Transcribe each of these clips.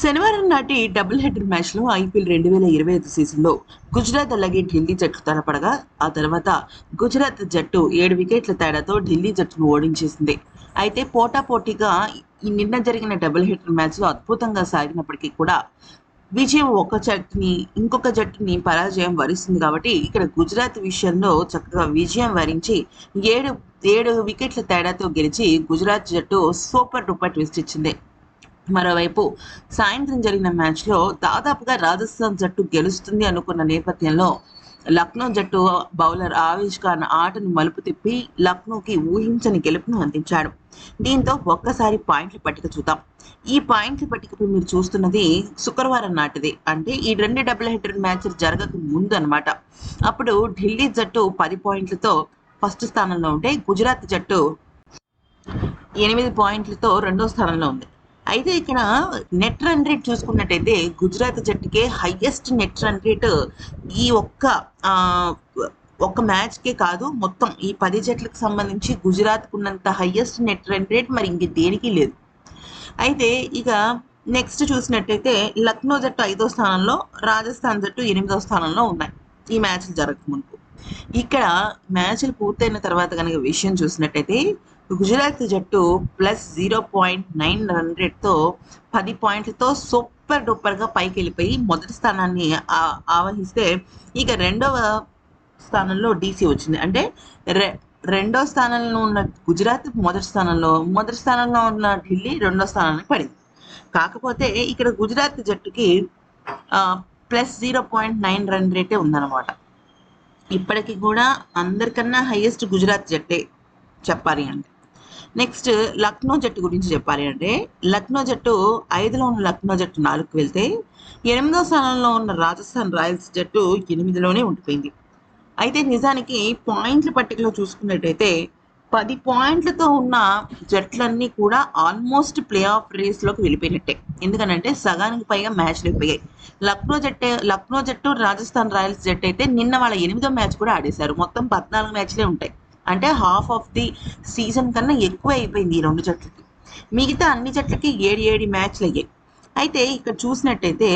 శనివారం నాటి double header మ్యాచ్లో ఐపీఎల్ రెండు వేల ఇరవై ఐదు సీజన్లో గుజరాత్ అలాగే ఢిల్లీ జట్లు తలపడగా ఆ తర్వాత గుజరాత్ జట్టు ఏడు వికెట్ల తేడాతో ఢిల్లీ జట్టును ఓడించేసింది. అయితే పోటాపోటీగా ఈ నిన్న జరిగిన డబుల్ హెడర్ మ్యాచ్లో అద్భుతంగా సాగినప్పటికీ కూడా విజయం ఒక జట్టుని ఇంకొక జట్టుని పరాజయం వరిస్తుంది కాబట్టి ఇక్కడ గుజరాత్ విషయంలో చక్కగా విజయం వరించి ఏడు ఏడు వికెట్ల తేడాతో గెలిచి గుజరాత్ జట్టు సూపర్ డూపర్ ట్విస్ట్ ఇచ్చింది. మరోవైపు సాయంత్రం జరిగిన మ్యాచ్లో దాదాపుగా రాజస్థాన్ జట్టు గెలుస్తుంది అనుకున్న నేపథ్యంలో లక్నో జట్టు బౌలర్ ఆవేష్ ఖాన్ ఆటను మలుపు తిప్పి లక్నోకి ఊహించని గెలుపును అందించాడు. దీంతో ఒక్కసారి పాయింట్ల పట్టిక చూద్దాం. ఈ పాయింట్ల పట్టికపై మీరు చూస్తున్నది శుక్రవారం నాటిది. అంటే ఈ రెండు డబుల్ హెడర్ మ్యాచ్ జరగక ముందు అనమాట అప్పుడు ఢిల్లీ జట్టు పది పాయింట్లతో ఫస్ట్ స్థానంలో ఉంటే గుజరాత్ జట్టు ఎనిమిది పాయింట్లతో రెండో స్థానంలో ఉంది. అయితే ఇక్కడ నెట్ రన్ రేట్ చూసుకున్నట్టయితే గుజరాత్ జట్టుకే హైయెస్ట్ నెట్ రన్ రేట్ ఈ ఒక్క ఆ, ఒక్క మ్యాచ్కే కాదు మొత్తం ఈ పది జట్లకు సంబంధించి గుజరాత్కు ఉన్నంత హైయెస్ట్ నెట్ రన్ రేట్ మరి ఇంక దేనికి లేదు. అయితే ఇక నెక్స్ట్ చూసినట్టయితే లక్నో జట్టు ఐదో స్థానంలో రాజస్థాన్ జట్టు ఎనిమిదో స్థానంలో ఉన్నాయి. ఈ మ్యాచ్లు జరగక మునుపు ఇక్కడ మ్యాచ్లు పూర్తయిన తర్వాత కనుక విషయం చూసినట్టయితే గుజరాత్ జట్టు plus zero point nine run రేట్తో పది పాయింట్లతో సూపర్ డూపర్గా పైకి వెళ్ళిపోయి మొదటి స్థానాన్ని ఆవహిస్తే ఇక రెండవ స్థానంలో డీసీ వచ్చింది. అంటే రె రెండో స్థానంలో ఉన్న గుజరాత్ మొదటి స్థానంలో మొదటి స్థానంలో ఉన్న ఢిల్లీ రెండో స్థానానికి పడింది. కాకపోతే ఇక్కడ Gujarat జట్టుకి plus zero point nine run రేటే ఉందన్నమాట. ఇప్పటికి కూడా అందరికన్నా హైయెస్ట్ గుజరాత్ జట్టే చెప్పాలి అంటే. నెక్స్ట్ లక్నో జట్టు గురించి చెప్పాలి అంటే లక్నో జట్టు ఐదులో ఉన్న లక్నో జట్టు నాలుగుకు వెళ్తే ఎనిమిదో స్థానంలో ఉన్న రాజస్థాన్ రాయల్స్ జట్టు ఎనిమిదిలోనే ఉండిపోయింది. అయితే నిజానికి పాయింట్ల పట్టికలో చూసుకున్నట్టయితే పది పాయింట్లతో ఉన్న జట్లన్నీ కూడా ఆల్మోస్ట్ ప్లే ఆఫ్ రేస్లోకి వెళ్ళిపోయినట్టే. ఎందుకనంటే సగానికి పైగా మ్యాచ్లు అయిపోయాయి. లక్నో జట్టే లక్నో జట్టు రాజస్థాన్ రాయల్స్ జట్టు అయితే నిన్న వాళ్ళ ఎనిమిదో మ్యాచ్ కూడా ఆడేశారు. మొత్తం పద్నాలుగు మ్యాచ్లే ఉంటాయి. అంటే హాఫ్ ఆఫ్ ది సీజన్ కన్నా ఎక్కువ అయిపోయింది ఈ రెండు జట్లకి. మిగతా అన్ని జట్లకి ఏడు ఏడు మ్యాచ్లు అయ్యాయి. అయితే ఇక్కడ చూసినట్టయితే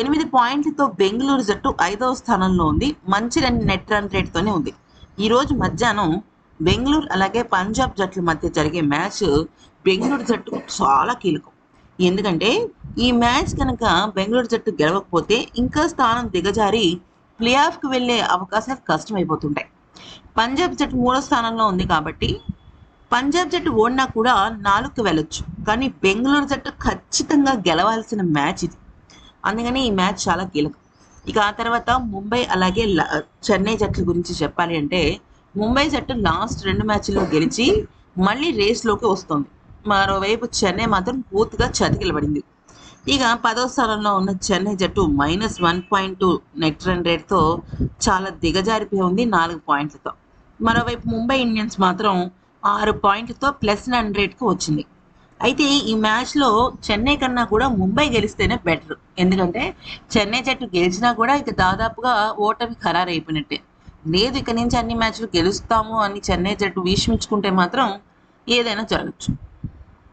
ఎనిమిది పాయింట్లతో బెంగళూరు జట్టు ఐదవ స్థానంలో ఉంది. మంచి రన్ నెట్ రన్ రేట్తోనే ఉంది. ఈరోజు మధ్యాహ్నం బెంగళూరు అలాగే పంజాబ్ జట్ల మధ్య జరిగే మ్యాచ్ బెంగళూరు జట్టుకు చాలా కీలకం. ఎందుకంటే ఈ మ్యాచ్ కనుక బెంగళూరు జట్టు గెలవకపోతే ఇంకా స్థానం దిగజారి ప్లే ఆఫ్కి వెళ్ళే అవకాశాలు కష్టమైపోతుంటాయి. పంజాబ్ జట్టు మూడో స్థానంలో ఉంది కాబట్టి పంజాబ్ జట్టు ఓడినా కూడా నాలుగుకి వెళ్ళొచ్చు. కానీ బెంగళూరు జట్టు ఖచ్చితంగా గెలవాల్సిన మ్యాచ్ ఇది. అందుకని ఈ మ్యాచ్ చాలా కీలకం. ఇక ఆ తర్వాత ముంబై అలాగే చెన్నై జట్ల గురించి చెప్పాలి అంటే ముంబై జట్టు లాస్ట్ రెండు మ్యాచ్ల్లో గెలిచి మళ్ళీ రేస్లోకి వస్తుంది. మరోవైపు చెన్నై మాత్రం పూర్తిగా చతికిలబడింది. ఇక పదో స్థానంలో ఉన్న చెన్నై జట్టు minus one point two net run రేట్తో చాలా దిగజారిపోయి ఉంది నాలుగు పాయింట్లతో. మరోవైపు ముంబై ఇండియన్స్ మాత్రం ఆరు పాయింట్లతో ప్లస్ రన్ రేట్కు వచ్చింది. అయితే ఈ మ్యాచ్లో చెన్నై కన్నా కూడా ముంబై గెలిస్తేనే బెటర్. ఎందుకంటే చెన్నై జట్టు గెలిచినా కూడా ఇక దాదాపుగా ఓటమి ఖరారు అయిపోయినట్టే లేదు ఇక నుంచి అన్ని మ్యాచ్లు గెలుస్తాము అని చెన్నై జట్టు వీక్షించుకుంటే మాత్రం ఏదైనా జరగచ్చు.